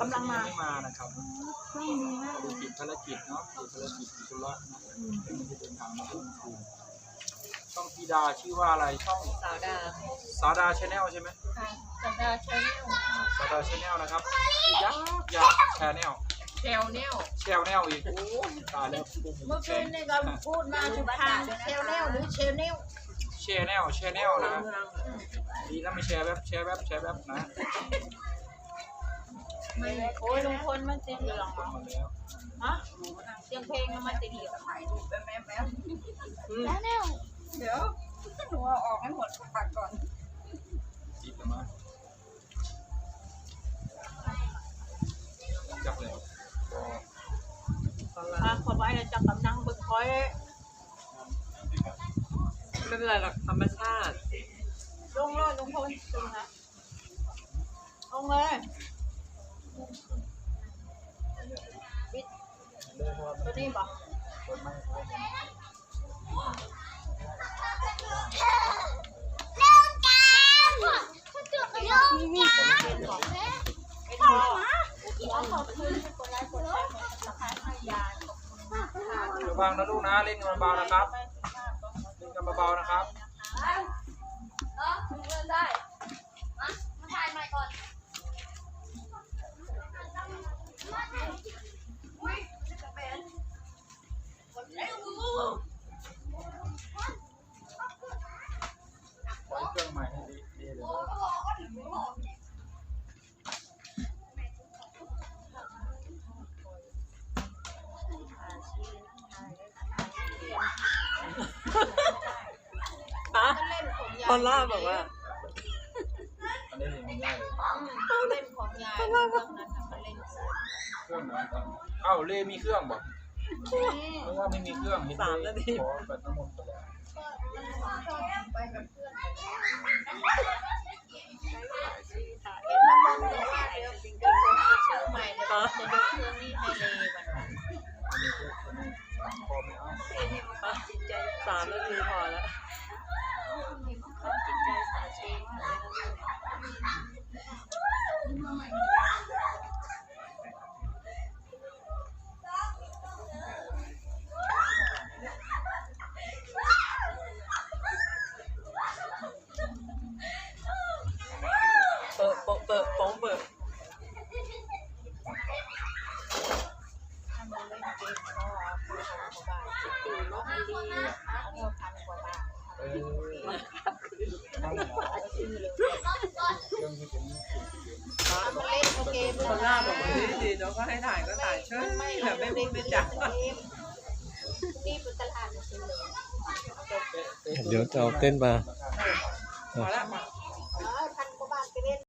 กำลังมาไม่มานะครับไม่มีมากเลดูยติดภารกิจเนาะติดภารกิจติดธุระนะไม่ได้เดินทางมาร่วมคุยช่องพีดาชื่อว่าอะไรช่องสาวดาสาวดาชาแนลใช่ไหมค่ะสาวดาชาแนลสาวดาชาแนลนะครับยากยากชาแนลแชลแนลแชลแนลอีกโอ้ยตายแล้วเมื่อคืนนี่ก็พูดมาทุกทางเชลแนลหรือเชลแนลแชแนลแชแนลนะครับดีนะไม่แชร์แวบแชร์แวบแชร์แวบนะ ไม่โอ้ยลุงพลมันเติดอยู่หรอกมาแล้วฮะเสียงเพลงมันติดอยู่ถ่ายรูปแป๊บแป๊บแป๊บแล้วแนวเดี๋ยวหนูเอาออกให้หมดผักก่อนจีบกันมาจับเลยก็อะขอไว้เลยจับกำลังบึกคอยไม่เป็นไรหรอกธรรมชาติลงเลยลุงพลลงนะลงเลย กดแชร์กดติดตามให้ยายระวังนะลูกนะ เล่นกันเบาๆนะครับ เล่นกันเบาๆนะครับ องยายพอลล่าบอกว่าอันนี้ยังไม่ได้เลยเล่นของยายเรื่องนั้นน่ะมันเล่นเครื่องไหนครับเอ้าเล่มีเครื่องบอกเพราะว่าไม่มีเครื่องเห็นสามเลนาทีขอแบตน้ำมนต์ตลอาบาทตีลบดีๆนะคะก็พันกว่าบาทเออนั่นแหละชื่อเลยเครื่องที่เป็นมันเล่นเกมพอลล่าบอกว่าดีดีเนาะก็ให้ถ่ายก็ถ่ายเฉยแต่ไม่พูดไม่จับนี่เป็นตลาดจริงเลยเดี๋ยวจะเอาเต้นมาพอแล้วมาเ